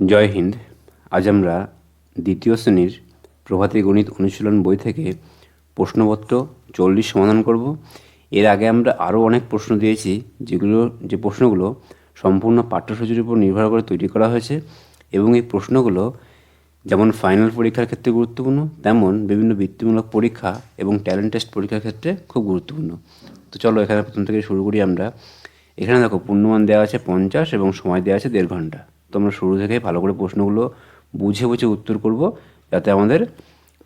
জয় হিন্দ। আজ আমরা দ্বিতীয় শ্রেণির প্রভাতী গণিত অনুশীলন বই থেকে প্রশ্নপত্র চল্লিশ সমাধান করব। এর আগে আমরা আরও অনেক প্রশ্ন দিয়েছি, যেগুলো, যে প্রশ্নগুলো সম্পূর্ণ পাঠ্যসূচির উপর নির্ভর করে তৈরি করা হয়েছে এবং এই প্রশ্নগুলো যেমন ফাইনাল পরীক্ষার ক্ষেত্রে গুরুত্বপূর্ণ, তেমন বিভিন্ন বৃত্তিমূলক পরীক্ষা এবং ট্যালেন্ট টেস্ট পরীক্ষার ক্ষেত্রে খুব গুরুত্বপূর্ণ। তো চলো এখানে প্রথম থেকে শুরু করি আমরা। এখানে দেখো, পূর্ণমান দেওয়া আছে পঞ্চাশ এবং সময় দেওয়া আছে দেড় ঘণ্টা। তো আমরা শুরু থেকেই ভালো করে প্রশ্নগুলো বুঝে বুঝে উত্তর করব যাতে আমাদের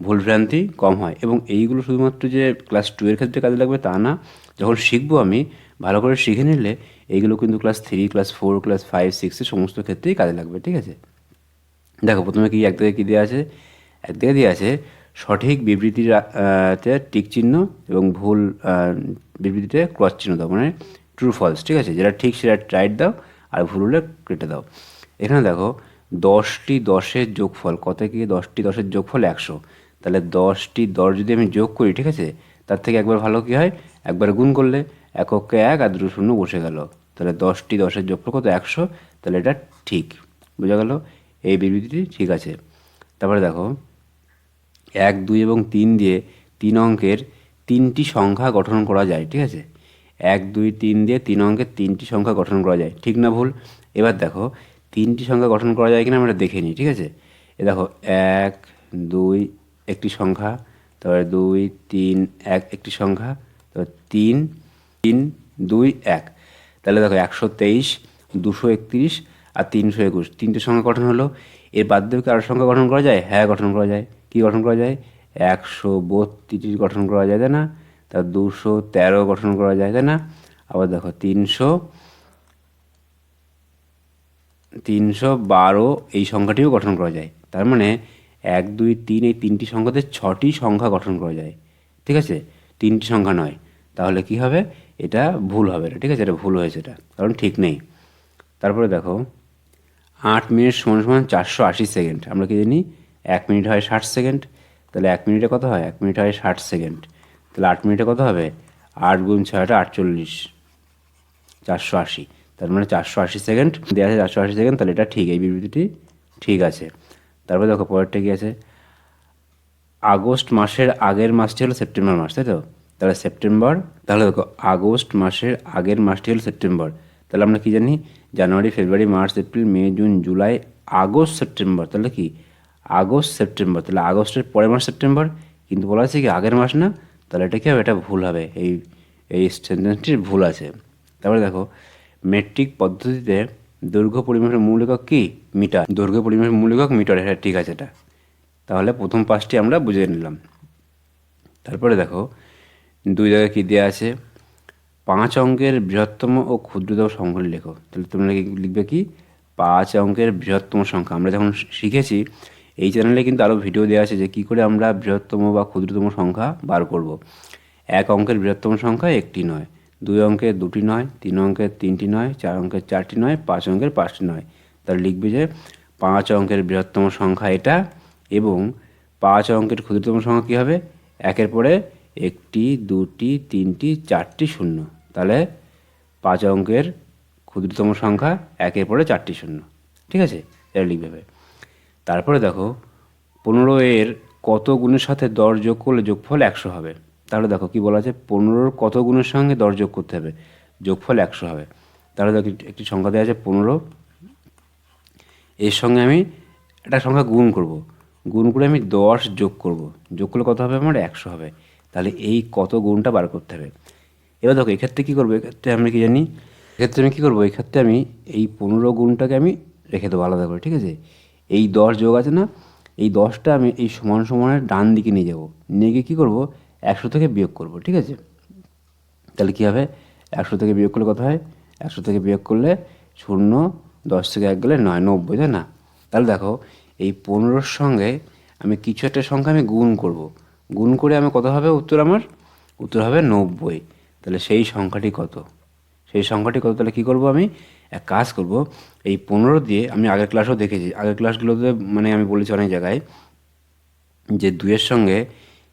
ভুলভ্রান্তি কম হয়। এবং এইগুলো শুধুমাত্র যে ক্লাস টু এর ক্ষেত্রে কাজে লাগবে তা না যখন শিখব আমি ভালো করে শিখে নিলে এইগুলো কিন্তু class three class four class five সিক্সের সমস্ত ক্ষেত্রেই কাজে লাগবে ঠিক আছে? দেখো প্রথমে কি একদিকে কী দেওয়া আছে? একদিকে দেওয়া আছে সঠিক বিবৃতির আহ, তে টিক চিহ্ন এবং ভুল বিবৃতিতে ক্রস চিহ্ন দাও মানে ট্রু ফলস ঠিক আছে? যেটা ঠিক সেটা রাইট দাও আর ভুল হলে কেটে দাও। এখানে দেখো, দশটি দশের যোগফল, কত কি? দশটি দশের যোগফল একশো। তাহলে দশটি দশ যদি আমি যোগ করি, ঠিক আছে? তার থেকে একবার ভালো কী হয়? একবার গুণ করলে এককে এক আর দুটো শূন্য বসে গেল। তাহলে দশটি দশের যোগফল কত? একশো। তাহলে এটা ঠিক। বোঝা গেল? এই বিবৃতিটি ঠিক আছে। তারপরে দেখো, এক, দুই এবং তিন দিয়ে তিন অঙ্কের তিনটি সংখ্যা গঠন করা যায়, ঠিক আছে? এক, দুই, তিন দিয়ে তিন অঙ্কের তিনটি সংখ্যা গঠন করা যায়। ঠিক না ভুল? এবার দেখো তিনটি সংখ্যা গঠন করা যায় কিনা আমরা দেখে নিই, ঠিক আছে? এ দেখো, এক, দুই, একটি সংখ্যা, তারপরে দুই, তিন, এক, একটি সংখ্যা, তারপর তিন তিন, দুই, এক। তাহলে দেখো, একশো তেইশ, দুশো একত্রিশ আর তিনশো একুশ। তিনটে সংখ্যা গঠন হলো। এর বাদ দিয়ে সংখ্যা গঠন করা যায়? হ্যাঁ গঠন করা যায়। কি গঠন করা যায়? একশো বত্রিশ গঠন করা যায় না? তার দুশো তেরো গঠন করা যায় না? আবার দেখো, তিনশো তিনশো বারো এই সংখ্যাটিও গঠন করা যায়। তার মানে এক, দুই, তিন এই তিনটি সংখ্যাতে ছটি সংখ্যা গঠন করা যায়। ঠিক আছে? তিনটি সংখ্যা নয়। তাহলে কি হবে? এটা ভুল হবে না। ঠিক আছে? এটা ভুল হয়েছে এটা। কারণ ঠিক নেই। তারপরে দেখো, আট মিনিট সমান সমান চারশো আশি সেকেন্ড। আমরা কি জানি? এক মিনিট হয় ষাট সেকেন্ড। তাহলে এক মিনিটে কত হয়? এক মিনিট হয় ষাট সেকেন্ড। তাহলে আট মিনিটে কত হবে? আট গুণ ছয়টা আটচল্লিশ। চারশো আশি। তার মানে চারশো আশি সেকেন্ড। দেওয়া আছে চারশো আশি সেকেন্ড, তাহলে এটা ঠিক, এই বিবৃতিটি ঠিক আছে। তারপরে দেখো, পরেরটা কি আছে? আগস্ট মাসের আগের মাসটি হলো সেপ্টেম্বর মাস, তাই তো? তাহলে সেপ্টেম্বর, তাহলে দেখো, আগস্ট মাসের আগের মাসটি হলো সেপ্টেম্বর। তাহলে আমরা কি জানি? January, February, March, April, May, June, July, August, September. তাহলে কি? August, September. তাহলে আগস্টের পরের মাস সেপ্টেম্বর, কিন্তু বলা আছে কি আগের মাস না? তাহলে এটা কি হবে? এটা ভুল হবে। এই এই সেন্টেন্সটির ভুল আছে। তারপরে দেখো মেট্রিক পদ্ধতিতে দৈর্ঘ্য পরিমাপের মূল একক কী? মিটার। দৈর্ঘ্য পরিমাপের মূল একক মিটার। এটা ঠিক আছে এটা। তাহলে প্রথম পাঁচটি আমরা বুঝে নিলাম। তারপরে দেখো, দুই জায়গায় কী দেওয়া আছে? পাঁচ অঙ্কের বৃহত্তম ও ক্ষুদ্রতম সংখ্যাটি লেখো। তাহলে তোমরা লিখবে কি? পাঁচ অঙ্কের বৃহত্তম সংখ্যা। আমরা যখন শিখেছি, এই চ্যানেলে কিন্তু আরও ভিডিও দেওয়া আছে যে কী করে আমরা বৃহত্তম বা ক্ষুদ্রতম সংখ্যা বার করব। এক অঙ্কের বৃহত্তম সংখ্যা একটি নয়। দুই অঙ্কের দুটি নয়, তিন অঙ্কের তিনটি নয়, চার অঙ্কের চারটি নয়, পাঁচ অঙ্কের পাঁচটি নয়। তাহলে লিখবে যে পাঁচ অঙ্কের বৃহত্তম সংখ্যা এটা এবং পাঁচ অঙ্কের ক্ষুদ্রতম সংখ্যা কী হবে? একের পরে একটি, দুটি, তিনটি, চারটি শূন্য। তাহলে পাঁচ অঙ্কের ক্ষুদ্রতম সংখ্যা একের পরে চারটি শূন্য। ঠিক আছে? এটা লিখবে। তারপরে দেখো, পনেরো এর কত গুণের সাথে দর যোগ করলে যোগফল একশো হবে? তাহলে দেখো কি বলা আছে, পনেরোর কত গুণের সঙ্গে দশ যোগ করতে হবে? যোগফল একশো হবে। তাহলে দেখো একটি- সংখ্যা দেওয়া আছে পনেরো। এর সঙ্গে আমি একটা সংখ্যা গুণ করব। গুণ করে আমি দশ যোগ করব। যোগ করলে কত হবে আমার? একশো হবে। তাহলে এই কত গুণটা বার করতে হবে। এবার দেখো, এক্ষেত্রে কী করব? এক্ষেত্রে আমি কি জানি? এক্ষেত্রে আমি কী করব? এক্ষেত্রে আমি এই পনেরো গুণটাকে আমি রেখে দেবো আলাদা করে, ঠিক আছে? এই দশ যোগ আছে না? এই দশটা আমি এই সমান সমানের ডান দিকে নিয়ে যাব। নিয়ে গিয়ে কী করব? একশো থেকে বিয়োগ করব, ঠিক আছে? তাহলে কী হবে? একশো থেকে বিয়োগ করলে কত হয়? একশো থেকে বিয়োগ করলে শূন্য, দশ থেকে এক গেলে নয়, নব্বই, তাই না? তাহলে দেখো, এই পনেরোর সঙ্গে আমি কিছু একটা সংখ্যা আমি গুণ করব। গুণ করে আমি কত হবে উত্তর আমার? উত্তর হবে নব্বই। তাহলে সেই সংখ্যাটি কত? সেই সংখ্যাটি কত? তাহলে কী করব আমি? এক কাজ করব, এই পনেরো দিয়ে আমি আগের ক্লাসও দেখেছি। আগের ক্লাসগুলোতে মানে আমি বলেছি অনেক জায়গায় যে দুইয়ের সঙ্গে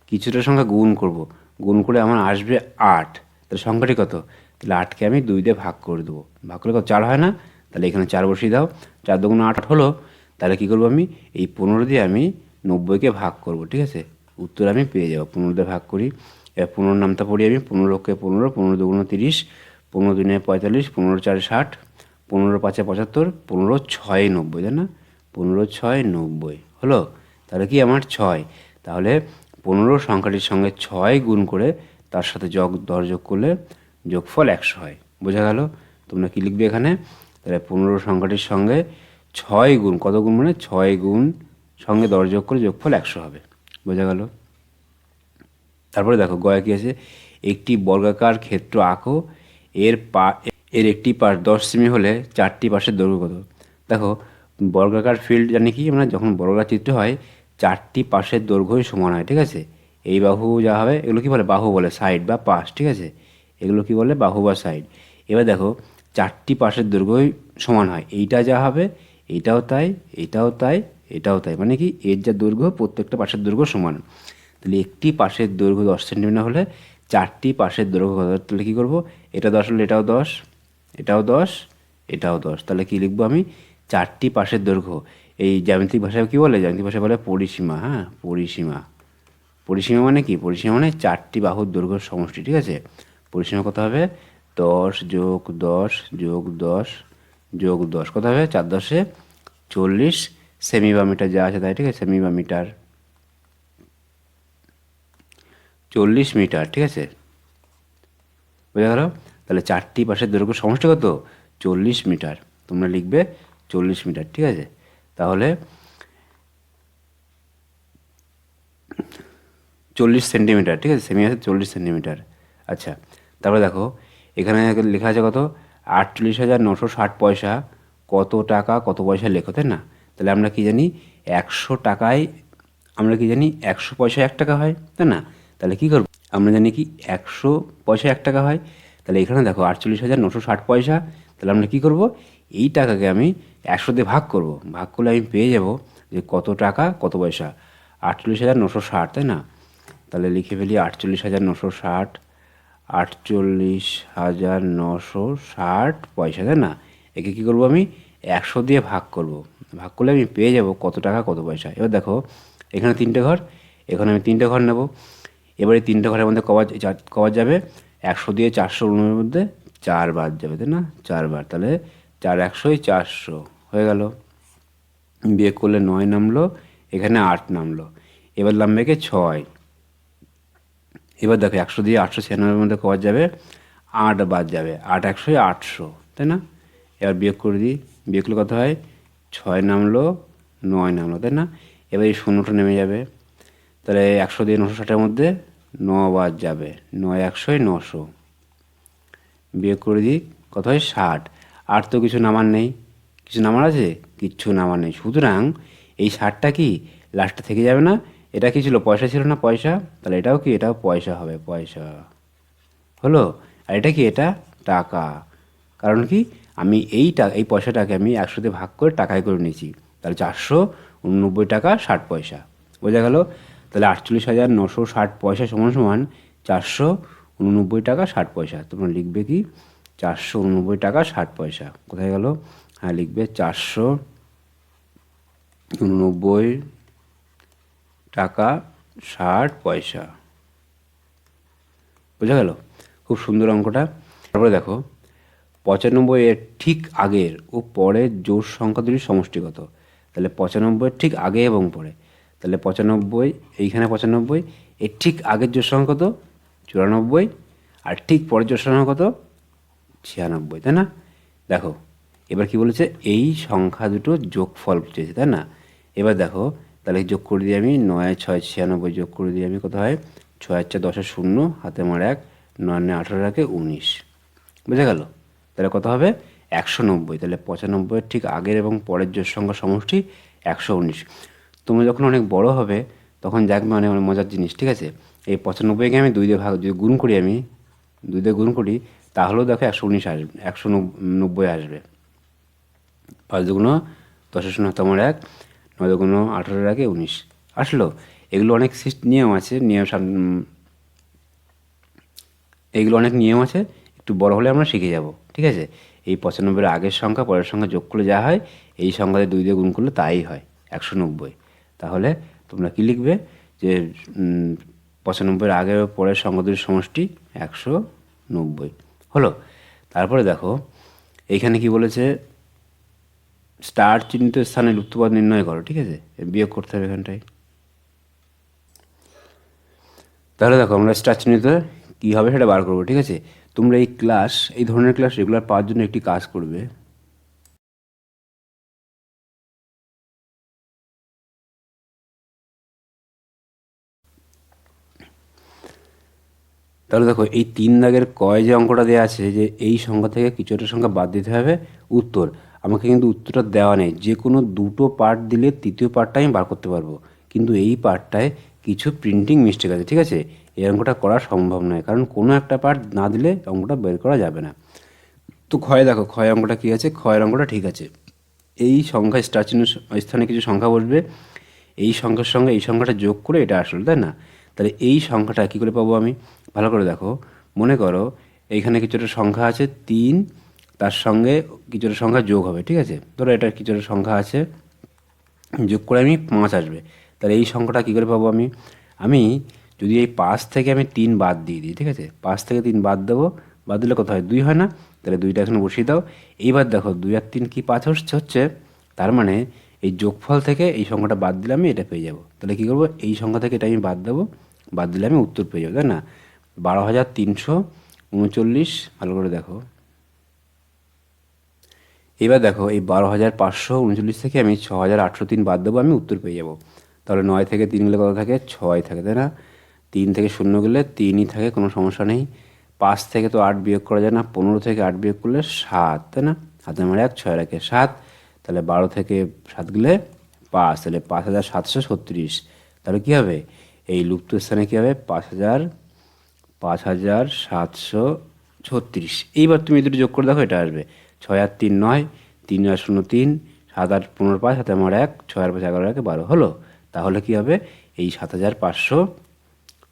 কিছুটা সংখ্যা গুণ করব। গুণ করে আমার আসবে আট। তাহলে সংখ্যাটি কত? তাহলে আটকে আমি দুই দিয়ে ভাগ করে দেবো। ভাগ করলে কত? চার হয় না? তাহলে এখানে চার বসিয়ে দাও। চার দুগুণ আট হলো, তাহলে কী করব আমি? এই পনেরো দিয়ে আমি নব্বইকে ভাগ করব, ঠিক আছে? উত্তর আমি পেয়ে যাব। পনেরো দিয়ে ভাগ করি। এবার পনেরো নামটা পড়ি আমি। পনেরোকে পনেরো পনেরো দুগুণ তিরিশ, পনেরো দুনে পঁয়তাল্লিশ, পনেরো চারে ষাট, পনেরো পাঁচে পঁচাত্তর, পনেরো ছয় নব্বই, তাই না? পনেরো ছয় নব্বই। হলো? তাহলে কি? আমার ছয়। তাহলে পনেরো সংখ্যাটির সঙ্গে ছয় গুণ করে তার সাথে যোগ দর যোগ করলে যোগফল একশো হয়। বোঝা গেল? তোমরা কি লিখবে এখানে? তাহলে পনেরো সংখ্যাটির সঙ্গে ছয় গুণ, কত গুণ মানে ছয় গুণ সঙ্গে দর যোগ করে যোগফল একশো হবে। বোঝা গেল? তারপরে দেখো, গয়া কি আছে? একটি বর্গাকার ক্ষেত্র আঁকো, এর পা, এর একটি পাশ দশ সেমি হলে চারটি পাশের দৈর্ঘ্য কত? দেখো, বর্গাকার ফিল্ড জানি কি? আমরা যখন বর্গাকার চিত্র হয় চারটি পাশের দৈর্ঘ্যই সমান হয়, ঠিক আছে? এই বাহু যা হবে, এগুলো কী বলে? বাহু বলে সাইড বা পাশ, ঠিক আছে? এগুলো কি বলে? বাহু বা সাইড এবার দেখো, চারটি পাশের দৈর্ঘ্যই সমান হয়। এইটা যা হবে এইটাও তাই, এটাও তাই এটাও তাই। মানে কি? এর যা দৈর্ঘ্য, প্রত্যেকটা পাশের দৈর্ঘ্য সমান। তাহলে একটি পাশের দৈর্ঘ্য দশ সেন্টিমিটার হলে চারটি পাশের দৈর্ঘ্য কত? তাহলে কী করব? এটা দশ হলে এটাও দশ এটাও দশ এটাও দশ। তাহলে কী লিখব আমি? চারটি পাশের দৈর্ঘ্য। এই জ্যামিতিক ভাষায় কী বলে? জ্যামিতিক ভাষায় বলে পরিসীমা হ্যাঁ? পরিসীমা। পরিসীমা মানে কি? পরিসীমা মানে চারটি বাহুর দৈর্ঘ্য সমষ্টি, ঠিক আছে? পরিসীমা কত হবে? দশ যোগ দশ যোগ দশ যোগ দশ। কত হবে? চার দশে চল্লিশ। সেমি বা মিটার যা আছে তাই, ঠিক আছে? সেমি বা মিটার চল্লিশ মিটার, ঠিক আছে? বোঝা গেল? তাহলে চারটি পাশের দৈর্ঘ্য সমষ্টি কত? চল্লিশ মিটার। তোমরা লিখবে চল্লিশ মিটার, ঠিক আছে? তাহলে চল্লিশ সেন্টিমিটার, ঠিক আছে? সেমি আছে চল্লিশ সেন্টিমিটার। আচ্ছা তারপরে দেখো, এখানে লেখা আছে কত? আটচল্লিশ হাজার নশো ষাট পয়সা। কত টাকা, কত পয়সা লেখো, তাই না? তাহলে আমরা কি জানি? একশো টাকায়, আমরা কি জানি? একশো পয়সা এক টাকা হয়, তাই না? তাহলে কী করব? আমরা জানি কি? একশো পয়সা এক টাকা হয়। তাহলে এখানে দেখো, আটচল্লিশ হাজার নশো ষাট পয়সা। তাহলে আমরা কী করব? এই টাকাকে আমি একশো দিয়ে ভাগ করব। ভাগ করলে আমি পেয়ে যাব যে কত টাকা, কত পয়সা? আটচল্লিশ হাজার নশো ষাট, তাই না? তাহলে লিখে ফেলি আটচল্লিশ হাজার নশো ষাট, আটচল্লিশ হাজার নশো ষাট পয়সা, তাই না? একে কী করব আমি? একশো দিয়ে ভাগ করব। ভাগ করলে আমি পেয়ে যাব কত টাকা, কত পয়সা। এবার দেখো, এখানে তিনটে ঘর, এখানে আমি তিনটে ঘর নেব। এবারে তিনটে ঘরের মধ্যে কবার কবার যাবে? একশো দিয়ে চারশো মধ্যে চার বার যাবে, তাই না? চারবার। তাহলে চার একশোই চারশো। হয়ে গেল। বিয়ে করলে নয় নামলো, এখানে আট নামলো। এবার নামবে ছয়। এবার দেখো একশো দিয়ে আটশো ছিয়ানব্বইয়ের মধ্যে কবার যাবে? আট বাদ যাবে। আট একশোই আটশো, তাই না? এবার বিয়োগ করে দিই। বিয়োগ করলে কত হয়? ছয় নামলো, নয় নামলো, তাই না? এবার এই শূন্যটা নেমে যাবে। তাহলে একশো দিয়ে নশো ষাটের মধ্যে ন বাদ যাবে। নয় একশোই নশো। বিয়োগ করে দিই, কত হয়? ষাট। আর তো কিছু নামার নেই। কিছু নামার আছে? কিচ্ছু নামার নেই। সুতরাং এই ষাটটা কি লাস্টে থেকে যাবে না? এটা কি ছিল? পয়সা ছিল না পয়সা? তাহলে এটাও কি? এটাও পয়সা হবে, পয়সা। হলো? আর এটা কি? এটা টাকা। কারণ কি? আমি এই টাকা এই পয়সাটাকে আমি একশোতে ভাগ করে টাকায় করে নিয়েছি। তাহলে চারশো উননব্বই টাকা ষাট পয়সা। বোঝা গেল? তাহলে আটচল্লিশ হাজার নশো ষাট পয়সা সমান সমান চারশো উননব্বই টাকা ষাট পয়সা। তোমরা লিখবে কি? চারশো উননব্বই টাকা, ষাট পয়সা। কোথায় গেল? হ্যাঁ লিখবে চারশো উননব্বই টাকা, ষাট পয়সা। বোঝা গেল? খুব সুন্দর অঙ্কটা। তারপরে দেখো, পঁচানব্বই এর ঠিক আগের ও পরের জোর সংখ্যা দুটি সমষ্টিগত। তাহলে পঁচানব্বই ঠিক আগে এবং পরে। তাহলে পঁচানব্বই, এইখানে পঁচানব্বই, এর ঠিক আগের জোর সংখ্যা কত? চুরানব্বই। আর ঠিক পরের জোর সংখ্যা কত? ছিয়ানব্বই, তাই না? দেখো, এবার কি বলেছে? এই সংখ্যা দুটো যোগফল চেয়েছে, তাই না? এবার দেখো, তাহলে যোগ করে দিই আমি নয় ছয় ছিয়ানব্বই, যোগ করে দিই আমি কত হয়? ছয় চার দশে শূন্য, হাতে মার এক, নয় নয় আঠারো রাখে উনিশ। বুঝা গেল? তাহলে কত হবে? একশো নব্বই, তাহলে পঁচানব্বইয়ের ঠিক আগের এবং পরের জোর সংখ্যা সমষ্টি একশো উনিশ। তুমি যখন অনেক বড় হবে, তখন দেখবে অনেক অনেক মজার জিনিস, ঠিক আছে? এই পঁচানব্বইকে আমি দুই দিয়ে ভাগ যদি গুণ করি আমি, দুই দিয়ে গুণ করি তাহলেও দেখো একশো উনিশ আসবে একশো নব্বই আসবে। পাঁচ দুগুণ দশের শূন্য তোমার এক, নয় দুগুণ আঠারোর আগে উনিশ। আসলো? এগুলো অনেক নিয়ম আছে, নিয়ম এগুলো অনেক নিয়ম আছে, একটু বড় হলে আমরা শিখে যাব, ঠিক আছে? এই পঁচানব্বইয়ের আগের সংখ্যা, পরের সংখ্যা যোগ করলে যা হয়, এই সংখ্যাতে দুই দিয়ে গুণ করলে তাই হয়, একশো নব্বই। তাহলে তোমরা কি লিখবে? যে পঁচানব্বইয়ের আগের পরের সংখ্যা দুটির সমষ্টি একশো নব্বই। হলো? তারপরে দেখো, এইখানে কি বলেছে? স্টার চিহ্নিত স্থানে লুপ্তপদ নির্ণয় করো, ঠিক আছে? বিয়োগ করতে হবে এখানটায়। তাহলে দেখো, আমরা স্টার চিহ্নিত কী হবে সেটা বার করব, ঠিক আছে? তোমরা এই ক্লাস এই ধরনের ক্লাস রেগুলার পাওয়ার জন্য একটি কাজ করবে। তাহলে দেখো, এই তিন দাগের কয় যে অঙ্কটা দেওয়া আছে, যে এই সংখ্যা থেকে কিছু একটা সংখ্যা বাদ দিতে হবে, উত্তর। আমাকে কিন্তু উত্তরটা দেওয়া নেই। যে কোনো দুটো পার্ট দিলে তৃতীয় পার্টটা আমি বার করতে পারব। কিন্তু এই পার্টটায় কিছু প্রিন্টিং মিস্টেক আছে, ঠিক আছে? এই অঙ্কটা করা সম্ভব নয়, কারণ কোনো একটা পার্ট না দিলে অঙ্কটা বের করা যাবে না। তো ক্ষয় দেখো, ক্ষয় অঙ্কটা কী আছে? ক্ষয়ের অঙ্কটা ঠিক আছে। এই সংখ্যা স্টার চিহ্ন স্থানে কিছু সংখ্যা বসবে এই সংখ্যার সঙ্গে এই সংখ্যাটা যোগ করে এটা আসলে, তাই না? তাহলে এই সংখ্যাটা কী করে পাবো আমি? ভালো করে দেখো। মনে করো, এইখানে কিছুটা সংখ্যা আছে তিন, তার সঙ্গে কিছুটা সংখ্যা যোগ হবে, ঠিক আছে? ধরো এটার কিছুটা সংখ্যা আছে, যোগ করে আমি পাঁচ আসবে। তাহলে এই সংখ্যাটা কী করে পাবো আমি? আমি যদি এই পাঁচ থেকে আমি তিন বাদ দিয়ে দিই, ঠিক আছে? পাঁচ থেকে তিন বাদ দেবো, বাদ দিলে কত হয়? দুই হয় না? তাহলে দুইটা এখানে বসিয়ে দাও। এইবার দেখো, দুই আর তিন কি পাঁচ হচ্ছে? হচ্ছে, তার মানে এই যোগফল থেকে এই সংখ্যাটা বাদ দিলে আমি এটা পেয়ে যাব। তাহলে কী করব? এই সংখ্যা থেকে এটা আমি বাদ দেবো, বাদ দিলে আমি উত্তর পেয়ে যাব, তাই না? বারো হাজার তিনশো উনচল্লিশ, ভালো করে দেখো। এবার দেখো, এই বারো হাজার পাঁচশো উনচল্লিশ থেকে আমি ছ হাজার আটশো তিন বাদ দেবো, আমি উত্তর পেয়ে যাব। তাহলে নয় থেকে তিন গেলে কত থাকে? ছয় থাকে, তাই না? তিন থেকে শূন্য গেলে তিনই থাকে, কোনো সমস্যা নেই। পাঁচ থেকে তো আট বিয়োগ করা যায় না, পনেরো থেকে আট বিয়োগ করলে সাত, তাই না? হাতে আমার এক, ছয় রাখে সাত। তাহলে বারো থেকে সাত গেলে পাঁচ, তাহলে পাঁচ হাজার সাতশো ছত্রিশ। তাহলে কী হবে? এই লুপ্ত স্থানে কী হবে? পাঁচ হাজার পাঁচ হাজার সাতশো ছত্রিশ। এইবার তুমি দুটো যোগ করে দেখো, এটা আসবে। ছয় আর তিন নয়, তিন আর শূন্য তিন, সাত আট পনেরো পাঁচ, সাত আমার এক, ছয় আর পাঁচ এগারো একে, বারো। হলো? তাহলে কি হবে? এই সাত হাজার পাঁচশো,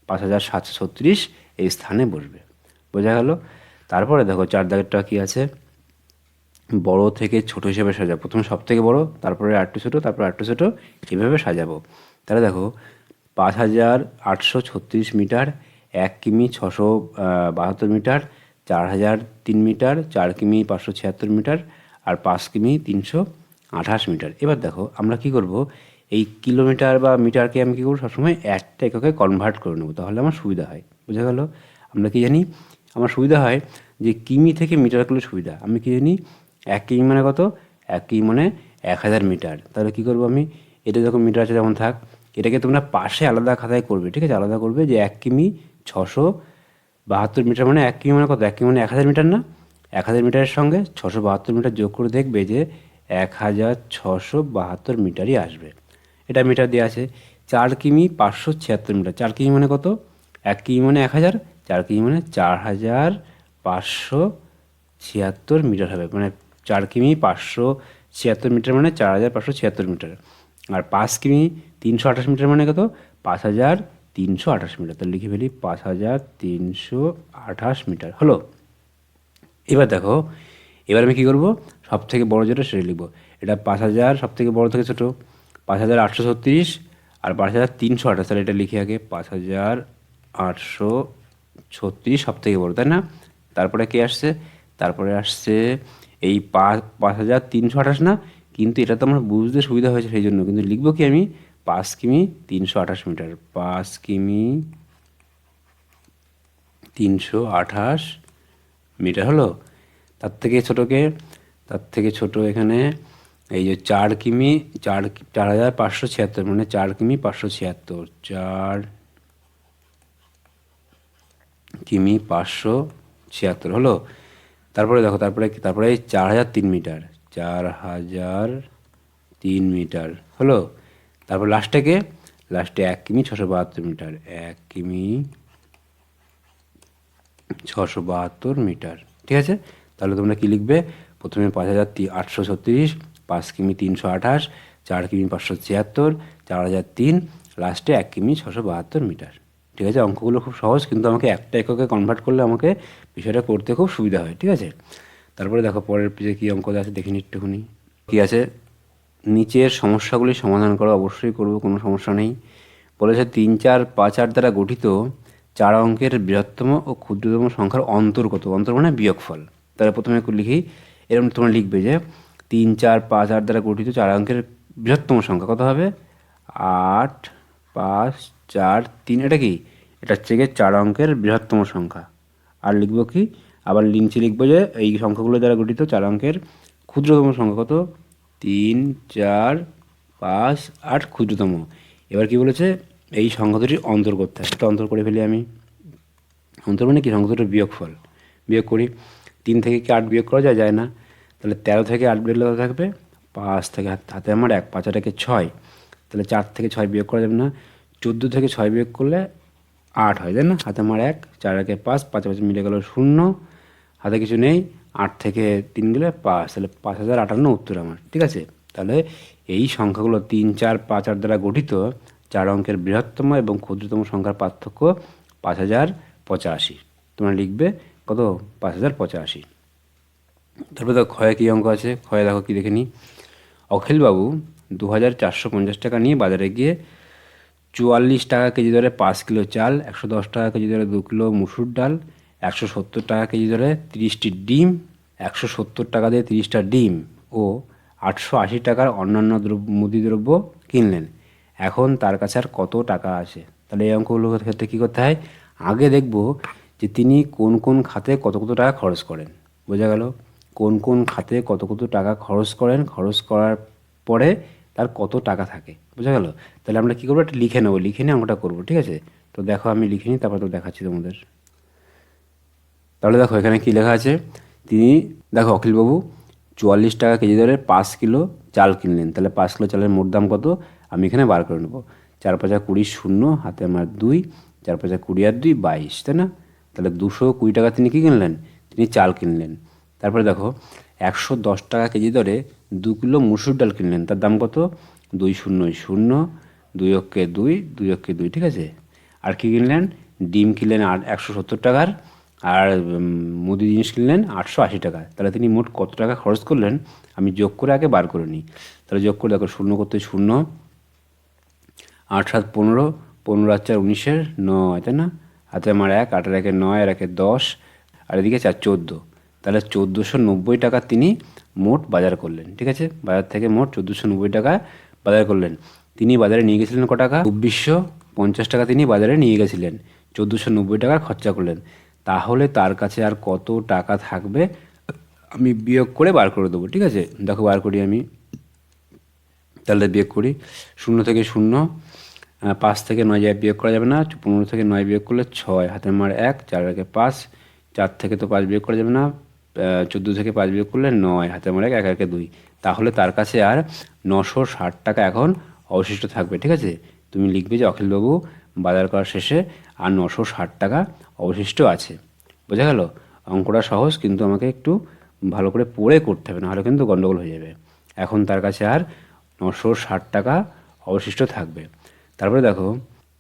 পাঁচ হাজার সাতশো ছত্রিশ এই স্থানে বসবে। বোঝা গেল? তারপরে দেখো, চার দাগেরটা কী আছে? বড় থেকে ছোট হিসেবে সাজাবো। প্রথমে সব থেকে বড়, তারপরে আটটু ছোটো, তারপরে আটটু ছোটো, এভাবে সাজাবো। তাহলে দেখো, পাঁচ হাজার আটশো ছত্রিশ মিটার এক কিমি ছশো বাহাত্তর মিটার, চার হাজার তিন মিটার, চার কিমি পাঁচশো ছিয়াত্তর মিটার আর পাঁচ কিমি তিনশো আঠাশ মিটার। এবার দেখো, আমরা কি করব? এই কিলোমিটার বা মিটারকে আমি কী করব? সবসময় একটা এককে কনভার্ট করে নেব, তাহলে আমার সুবিধা হয়। বোঝা গেল? আমরা কি জানি? আমার সুবিধা হয় যে কিমি থেকে মিটার করলে সুবিধা। আমি কি জানি? এক কিমি মানে কত? এক কিমি মানে এক হাজার মিটার। তাহলে কী করব আমি? এটা যখন মিটার আছে যেমন থাক। এটাকে তোমরা পাশে আলাদা খাতায় করবে, ঠিক আছে? আলাদা করবে যে এক কিমি ছশো বাহাত্তর মিটার মানে এক কিমি মানে কত? এক কিমি মানে এক হাজার মিটার না? এক হাজার মিটারের সঙ্গে ছশো বাহাত্তর মিটার যোগ করে দেখবে যে এক হাজার ছশো বাহাত্তর মিটারই আসবে। এটা মিটার দেওয়া আছে। চার কিমি পাঁচশো ছিয়াত্তর মিটার। চার কিমি মানে কত? এক কিমি মানে এক হাজার, চার কিমি মানে চার হাজার পাঁচশো ছিয়াত্তর মিটার হবে। মানে চার কিমি পাঁচশো ছিয়াত্তর মিটার মানে চার হাজার পাঁচশো ছিয়াত্তর মিটার। আর পাঁচ কিমি তিনশো আঠাশ মিটার মানে কত? পাঁচ হাজার তিনশো আঠাশ মিটার। তাহলে লিখে ফেলি পাঁচ হাজার তিনশো আঠাশ মিটার। হলো, এবার দেখো, এবার আমি কী করব? সব থেকে বড়ো যেটা সেটা লিখব। এটা পাঁচ হাজার সব থেকে বড়ো থেকে ছোটো। পাঁচ হাজার আটশো ছত্রিশ আর পাঁচ হাজার তিনশো আঠাশ। তাহলে এটা লিখে আগে, পাঁচ হাজার আটশো ছত্রিশ সব থেকে বড়ো, তাই না? তারপরে কে আসছে? তারপরে আসছে এই পাঁচ পাঁচ হাজার তিনশো আঠাশ না? কিন্তু এটা তো আমার বুঝতে সুবিধা হয়েছে সেই জন্য। কিন্তু লিখব কি আমি? পাঁচ কিমি, তিনশো আঠাশ মিটার। পাঁচ কিমি, তিনশো আঠাশ মিটার হলো। তার থেকে ছোটোকে, তার থেকে ছোট এখানে এই যে চার কিমি, চার চার হাজার পাঁচশো ছিয়াত্তর মানে চার কিমি, পাঁচশো ছিয়াত্তর। চার কিমি, পাঁচশো ছিয়াত্তর হলো। তারপরে দেখো, তারপরে তারপরে চার হাজার তিন মিটার, চার হাজার তিন মিটার হলো। তারপর লাস্টে কে লাস্টে এক কিমি ছশো বাহাত্তর মিটার, এক কিমি ছশো বাহাত্তর মিটার, ঠিক আছে? তাহলে তোমরা কি লিখবে? প্রথমে পাঁচ হাজার আটশো ছত্রিশ, পাঁচ কিমি তিনশো আঠাশ, চার কিমি পাঁচশো ছিয়াত্তর, চার হাজার তিন লাস্টে এক কিমি ছশো বাহাত্তর মিটার, ঠিক আছে? অঙ্কগুলো খুব সহজ, কিন্তু আমাকে একটা এককে কনভার্ট করলে আমাকে বিষয়টা করতে খুব সুবিধা হয়, ঠিক আছে? তারপরে দেখো, পরের পেজে কী অঙ্ক আছে দেখিনি একটুখানি। কী আছে? নিচের সমস্যাগুলি সমাধান করা অবশ্যই করব, কোনো সমস্যা নেই। বলেছে তিন, চার, পাঁচ, আট দ্বারা গঠিত চার অঙ্কের বৃহত্তম ও ক্ষুদ্রতম সংখ্যার অন্তর্গত, অন্তর মানে বিয়োগফল। তাহলে প্রথমে লিখি, এরকম তোমরা লিখবে যে তিন, চার, পাঁচ, আট দ্বারা গঠিত চার অঙ্কের বৃহত্তম সংখ্যা কত হবে? আট, পাঁচ, চার, তিন, এটা কি? এটা হচ্ছে গিয়ে চার অঙ্কের বৃহত্তম সংখ্যা। আর লিখব কি? আবার লিঞ্চে লিখব যে এই সংখ্যাগুলো দ্বারা গঠিত চার অঙ্কের ক্ষুদ্রতম সংখ্যা কত? তিন, চার, পাঁচ, আট ক্ষুদ্রতম। এবার কি বলেছে? এই সংখ্যা দুটির অন্তর করতে হয়। সেটা অন্তর করে ফেলি আমি। অন্তর মানে কি? সংখ্যা দুটোর বিয়োগফল। বিয়োগ করি। তিন থেকে কি আট বিয়োগ করা যায়? যায় না। তাহলে তেরো থেকে আট বিয়োগ করা থাকবে। পাঁচ থেকে হাত- হাতে আমার এক, পাঁচ আটাকে ছয়। তাহলে চার থেকে ছয় বিয়োগ করা যাবে না। চোদ্দ থেকে ছয় বিয়োগ করলে আট হয়, তাই না? হাতে আমার এক, চার একে পাঁচ পাঁচ পাঁচ মিলে গেল শূন্য। হাতে কিছু নেই। আট থেকে তিন গেলে পাঁচ তাহলে পাঁচ হাজার আটান্ন উত্তর আমার, ঠিক আছে? তাহলে এই সংখ্যাগুলো তিন, চার, পাঁচ, আট দ্বারা গঠিত, চার অঙ্কের বৃহত্তম এবং ক্ষুদ্রতম সংখ্যার পার্থক্য পাঁচ হাজার পঁচাশি। তোমরা লিখবে কত? পাঁচ হাজার পঁচাশি। তারপরে দেখো, ক্ষয়ে কী অঙ্ক আছে? ক্ষয়ে দেখো কী দেখে নিই অখিলবাবু দু হাজার চারশো পঞ্চাশ টাকা নিয়ে বাজারে গিয়ে চুয়াল্লিশ টাকা কেজি দরে পাঁচ কিলো চাল, একশো দশ টাকা কেজি দরে দু কিলো মুসুর ডাল একশো সত্তর টাকা কেজি দরে তিরিশটি ডিম, একশো সত্তর টাকা দিয়ে তিরিশটা ডিম ও আটশো আশি টাকার অন্যান্য দ্রব্য, মুদি দ্রব্য কিনলেন। এখন তার কাছে আর কত টাকা আছে? তাহলে এই অঙ্কগুলোর ক্ষেত্রে কী করতে হয়? আগে দেখব যে তিনি কোন কোন খাতে কত কত টাকা খরচ করেন। বোঝা গেল? কোন কোন খাতে কত কত টাকা খরচ করেন, খরচ করার পরে তার কত টাকা থাকে। বোঝা গেল? তাহলে আমরা কী করব? একটা লিখে নেব, লিখে নিয়ে অঙ্কটা করব, ঠিক আছে? তো দেখো আমি লিখে নিই, তারপর তো দেখাচ্ছি তোমাদের। তাহলে দেখো এখানে কি লেখা আছে? তিনি, দেখো অখিলবাবু, চুয়াল্লিশ টাকা কেজি দরে পাঁচ কিলো চাল কিনলেন। তাহলে পাঁচ কিলো চালের মোট দাম কত? আমি এখানে বার করে নেব। চার পাঁচা কুড়ি শূন্য, হাতে আমার দুই, চার পাঁচা কুড়ি আর দুই, বাইশ, তাই না? তাহলে দুশো কুড়ি টাকা তিনি কী কিনলেন? তিনি চাল কিনলেন। তারপরে দেখো, একশো দশ টাকা কেজি দরে দু কিলো মুসুর ডাল কিনলেন। তার দাম কত? দুই শূন্য শূন্য, দুই অক্ষে দুই দুই অক্ষে দুই, ঠিক আছে? আর কী কিনলেন? ডিম কিনলেন আট, একশো সত্তর টাকার আর মুদি জিনিস কিনলেন আটশো আশি টাকা। তাহলে তিনি মোট কত টাকা খরচ করলেন? আমি যোগ করে আগে বার করে নিই। তাহলে যোগ করে দেখো, শূন্য করতে শূন্য, আট সাত পনেরো পনেরো আর চার উনিশের নয়, তাই না? হাতে আমার এক, আটের একে নয়, আর একে দশ, আর এদিকে চার চোদ্দ। তাহলে চোদ্দোশো নব্বই টাকা তিনি মোট বাজার করলেন, ঠিক আছে? বাজার থেকে মোট চোদ্দোশো নব্বই টাকা বাজার করলেন। তিনি বাজারে নিয়ে গেছিলেন ক টাকা? চব্বিশশো পঞ্চাশ টাকা তিনি বাজারে নিয়ে গেছিলেন। চোদ্দোশো নব্বই টাকা খরচা করলেন। তাহলে তার কাছে আর কত টাকা থাকবে? আমি বিয়োগ করে বার করে দেবো, ঠিক আছে? দেখো বার করি আমি। তাহলে বিয়োগ করি। শূন্য থেকে শূন্য পাঁচ থেকে নয় যায় বিয়োগ করা যাবে না। পনেরো থেকে নয় বিয়োগ করলে ছয়। হাতের মার এক, চার একে পাঁচ, চার থেকে তো পাঁচ বিয়োগ করা যাবে না। চোদ্দ থেকে পাঁচ বিয়োগ করলে নয়। হাতের মার এক এক একে দুই। তাহলে তার কাছে আর নশো ষাট টাকা এখন অবশিষ্ট থাকবে, ঠিক আছে? তুমি লিখবে যে অখিলবাবু বাজার করার শেষে আর নশো ষাট টাকা অবশিষ্ট আছে। বোঝা গেল? অঙ্কটা সহজ, কিন্তু আমাকে একটু ভালো করে পড়ে করতে হবে, নাহলে কিন্তু গন্ডগোল হয়ে যাবে। এখন তার কাছে আর নশো ষাট টাকা অবশিষ্ট থাকবে। তারপরে দেখো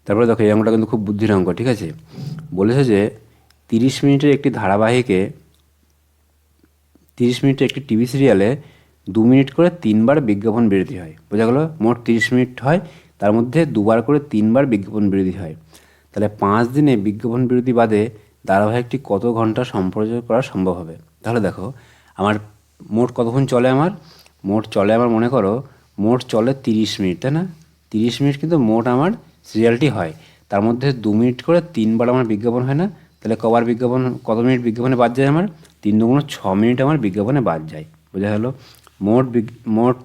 তারপরে দেখো এই অঙ্কটা কিন্তু খুব বুদ্ধির অঙ্ক, ঠিক আছে? বলেছে যে তিরিশ মিনিটের একটি ধারাবাহিকে, তিরিশ মিনিটের একটি টিভি সিরিয়ালে দু মিনিট করে তিনবার বিজ্ঞাপন বিরতি হয়। বোঝা গেল? মোট তিরিশ মিনিট হয় তার মধ্যে দুবার করে তিনবার বিজ্ঞাপন বিরোধী হয়। তাহলে পাঁচ দিনে বিজ্ঞাপন বিরতি বাদে ধারাবাহিকটি কত ঘণ্টা সম্প্রচার করা সম্ভব হবে? তাহলে দেখো, আমার মোট কতক্ষণ চলে আমার? মোট চলে আমার, মনে করো, মোট চলে তিরিশ মিনিট, তাই না? তিরিশ মিনিট কিন্তু মোট আমার সিরিয়ালটি হয়। তার মধ্যে দু মিনিট করে তিনবার আমার বিজ্ঞাপন হয় না? তাহলে কবার বিজ্ঞাপন, কত মিনিট বিজ্ঞাপনে বাদ যায় আমার? তিন দুগুণ ছ মিনিট আমার বিজ্ঞাপনে বাদ যায়। বোঝা গেলো? মোট মোট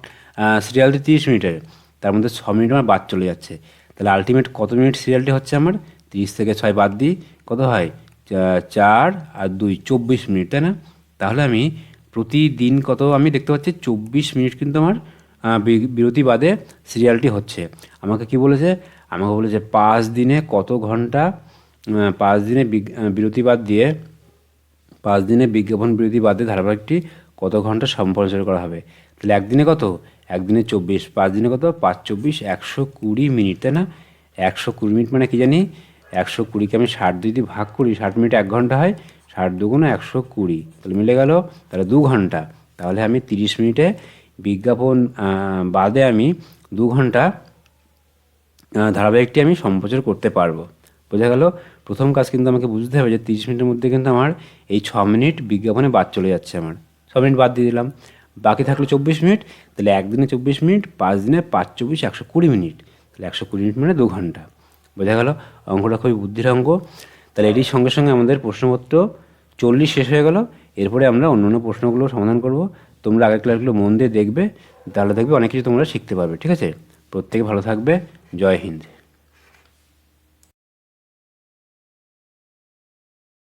সিরিয়ালটি তিরিশ মিনিটের। তার মধ্যে ছ মিনিট আমার বাদ চলে যাচ্ছে। তাহলে আলটিমেট কত মিনিট সিরিয়ালটি হচ্ছে আমার? তিরিশ থেকে ছয় বাদ দিই, কত হয়? চার আর দুই, চব্বিশ মিনিট, তাই না? তাহলে আমি প্রতিদিন কত আমি দেখতে পাচ্ছি, চব্বিশ মিনিট কিন্তু আমার বিরতি বাদে সিরিয়ালটি হচ্ছে। আমাকে কি বলেছে? আমাকে বলেছে, পাঁচ দিনে কত ঘণ্টা পাঁচ দিনে বিরতি বাদ দিয়ে, পাঁচ দিনে বিজ্ঞাপন বিরতি বাদে ধারাবাহিকটি কত ঘণ্টা সম্প্রচার করা হবে? তাহলে একদিনে কত? একদিনে চব্বিশ, পাঁচ দিনে কত? পাঁচ, চব্বিশ, একশো কুড়ি মিনিট, তাই না? একশো কুড়ি মিনিট মানে কি জানি? একশো কুড়িকে আমি ষাট দিয়ে ভাগ করি, ষাট মিনিট এক ঘণ্টা হয়, ষাট দুগুণ একশো কুড়ি। তাহলে মিলে গেল, তাহলে দু ঘণ্টা। তাহলে আমি তিরিশ মিনিটে বিজ্ঞাপন বাদে আমি দু ঘণ্টা ধারাবাহিকটি আমি সম্প্রচার করতে পারব। বোঝা গেল? প্রথম কাজ কিন্তু আমাকে বুঝতে হবে যে তিরিশ মিনিটের মধ্যে কিন্তু আমার এই ছ মিনিট বিজ্ঞাপনে বাদ চলে যাচ্ছে আমার। ছ মিনিট বাদ দিয়ে দিলাম। বাকি থাকল চব্বিশ মিনিট, তাহলে একদিনে চব্বিশ মিনিট, পাঁচ দিনে পাঁচ চব্বিশ, একশো কুড়ি মিনিট। তাহলে একশো কুড়ি মিনিট মানে দু ঘণ্টা। বোঝা গেল? অঙ্কটা খুবই বুদ্ধির অঙ্ক তাহলে এটির সঙ্গে সঙ্গে আমাদের প্রশ্নপত্র চল্লিশ শেষ হয়ে গেল। এরপরে আমরা অন্য অন্য প্রশ্নগুলো সমাধান করব। তোমরা আগের ক্লাসগুলো মন দিয়ে দেখবে, তাহলে দেখবে অনেক কিছু তোমরা শিখতে পারবে, ঠিক আছে? প্রত্যেকে ভালো থাকবে। জয় হিন্দ।